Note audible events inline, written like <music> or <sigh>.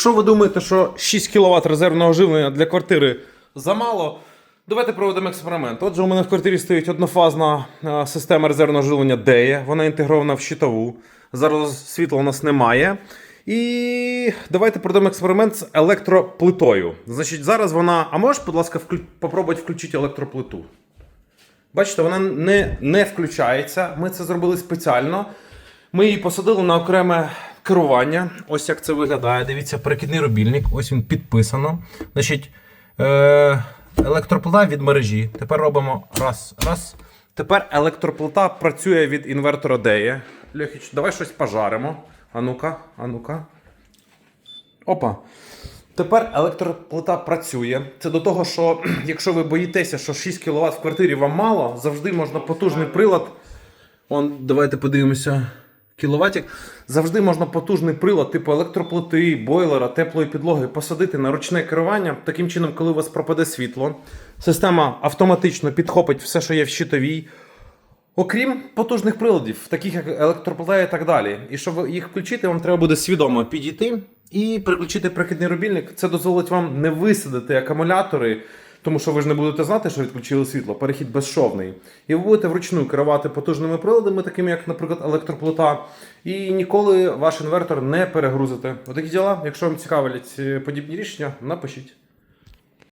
Якщо ви думаєте, що 6 кВт резервного живлення для квартири замало, давайте проведемо експеримент. Отже, у мене в квартирі стоїть однофазна е, система резервного живлення DEA, вона інтегрована в щитову. Зараз світла у нас немає. І давайте проведемо експеримент з електроплитою. Значить, зараз вона. А можеш, будь ласка, вклю... попробувати включити електроплиту? Бачите, вона не, не включається. Ми це зробили спеціально. Ми її посадили на окреме керування. Ось як це виглядає. Дивіться, перекидний рубільник. Ось він підписано. Значить, е- електроплита від мережі. Тепер робимо раз, раз. Тепер електроплита працює від інвертора DEA. Льохіч, давай щось пожаримо. А ну-ка, а ну-ка. Опа. Тепер електроплита працює. Це до того, що <clears throat> якщо ви боїтеся, що 6 кВт в квартирі вам мало, завжди можна потужний прилад. Он, давайте подивимося. Кіловатик. Завжди можна потужний прилад, типу електроплити, бойлера, теплої підлоги, посадити на ручне керування. Таким чином, коли у вас пропаде світло, система автоматично підхопить все, що є в щитовій. Окрім потужних приладів, таких як електроплита і так далі. І щоб їх включити, вам треба буде свідомо підійти і переключити прикидний рубільник. Це дозволить вам не висадити акумулятори, тому що ви ж не будете знати, що відключили світло. Перехід безшовний. І ви будете вручну керувати потужними приладами, такими як, наприклад, електроплита, і ніколи ваш інвертор не перегрузите. Отакі діла. Якщо вам цікавлять е, подібні рішення, напишіть.